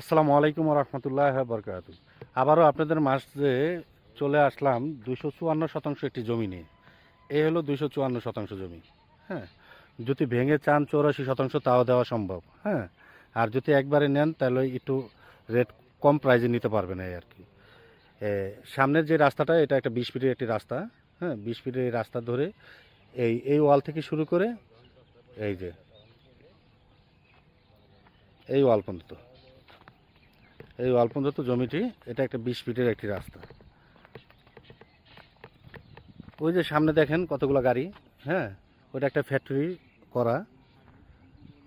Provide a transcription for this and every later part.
আসসালামু আলাইকুম রহমতুল্লাহ বরকাত আবারও আপনাদের মাঝে চলে আসলাম দুইশো চুয়ান্ন শতাংশ একটি জমি নিয়ে। এই হলো দুইশো চুয়ান্ন শতাংশ জমি। হ্যাঁ যদি ভেঙে চান চৌরাশি শতাংশ, তাও দেওয়া সম্ভব। হ্যাঁ আর যদি একবারে নেন, তাহলে একটু রেট কম প্রাইজে নিতে পারবেন এই আর কি। সামনের যে রাস্তাটা, এটা একটা বিশ ফিটের একটি রাস্তা। হ্যাঁ বিশ ফিটের রাস্তা ধরে এই এই ওয়াল থেকে শুরু করে এই যে, এই ওয়াল পর্যন্ত। এই পর্যন্ত জমিটি, এটা একটা বিশ ফিটের একটি রাস্তা। ওই যে সামনে দেখেন কতগুলো গাড়ি হ্যাঁ? ওইটা একটা ফ্যাক্টরি করা।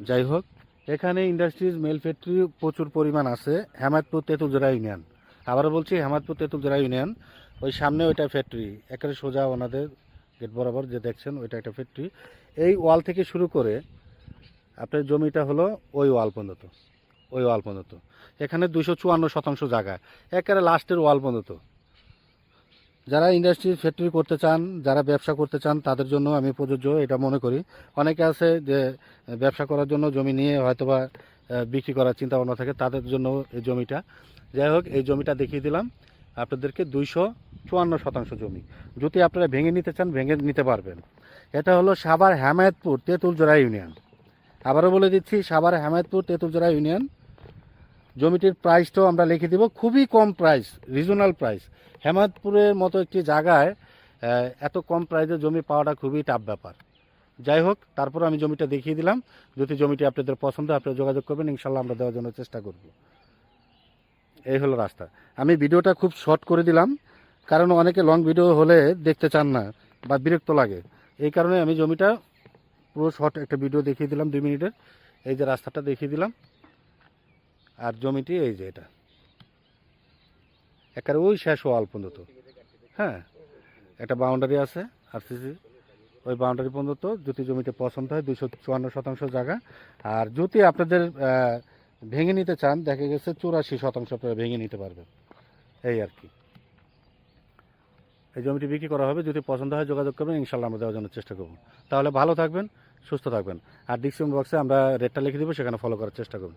যাই হোক, এখানে ইন্ডাস্ট্রিজ, মেল ফ্যাক্টরি প্রচুর পরিমাণ আছে। হেমায়তপুর তেঁতুলজোড়া ইউনিয়ন। আবার বলছি হেমায়তপুর তেঁতুলজোড়া ইউনিয়ন। ওই সামনে ওইটা ফ্যাক্টরি। একেবারে সোজা ওনাদের গেট বরাবর যে দেখছেন, ওইটা একটা ফ্যাক্টরি। এই ওয়াল থেকে শুরু করে আপনার জমিটা হলো ওই ওয়াল পর্যন্ত। ওই ওয়াল পর্যন্ত। এখানে দুইশো চুয়ান্ন শতাংশ জায়গা। একেবারে লাস্টের ওয়াল পর্যন্ত। যারা ইন্ডাস্ট্রি ফ্যাক্টরি করতে চান, যারা ব্যবসা করতে চান, তাদের জন্য আমি প্রযোজ্য এটা মনে করি। অনেকে আছে যে ব্যবসা করার জন্য জমি নিয়ে হয়তোবা বিক্রি করার চিন্তা ভাবনা থাকে, তাদের জন্য এই জমিটা। যাই হোক, এই জমিটা দেখিয়ে দিলাম। আপনাদেরকে দুইশো চুয়ান্ন শতাংশ জমি। যদি আপনারা ভেঙে নিতে চান, ভেঙে নিতে পারবেন। এটা হলো সাভার হেমায়তপুর তেঁতুলজোড়া ইউনিয়ন। আবারও বলে দিচ্ছি সাভার হেমায়তপুর তেঁতুলজোড়া ইউনিয়ন। জমিটির প্রাইসটাও আমরা লিখে দিব। খুবই কম প্রাইস রিজনাল প্রাইস হেমায়তপুরের মতো একটি জায়গায় এত কম প্রাইসে জমি পাওয়াটা খুবই টাফ ব্যাপার। যাই হোক, তারপর আমি জমিটা দেখিয়ে দিলাম। যদি জমিটি আপনাদের পছন্দ, আপনারা যোগাযোগ করবেন। ইনশাল্লাহ আমরা দেওয়ার জন্য চেষ্টা করব। এই হলো রাস্তা। আমি ভিডিওটা খুব শর্ট করে দিলাম, কারণ অনেকে লং ভিডিও হলে দেখতে চান না বা বিরক্ত লাগে। এই কারণে আমি জমিটা পুরো শর্ট একটা ভিডিও দেখিয়ে দিলাম, দুই মিনিটের। এই যে রাস্তাটা দেখিয়ে দিলাম। আর জমিটি এই যে এটা। একেবারে ওই শেষ ওয়াল পর্যন্ত। হ্যাঁ একটা বাউন্ডারি আছে আর আরসিসি ওই বাউন্ডারি পর্যন্ত যদি জমিতে পছন্দ হয় দুশো চুয়ান্ন শতাংশ জায়গা। আর যদি আপনাদের ভেঙে নিতে চান, দেখা গেছে চুরাশি শতাংশ আপনারা ভেঙে নিতে পারবেন। এই আর কি। এই জমিটি বিক্রি করা হবে, যদি পছন্দ হয় যোগাযোগ করবেন ইনশাল্লাহ আমরা দেওয়ার জন্য চেষ্টা করব। তাহলে ভালো থাকবেন, সুস্থ থাকবেন। আর ডিসক্রিপশন বক্সে আমরা রেটটা লিখে দেবো, সেখানে ফলো করার চেষ্টা করুন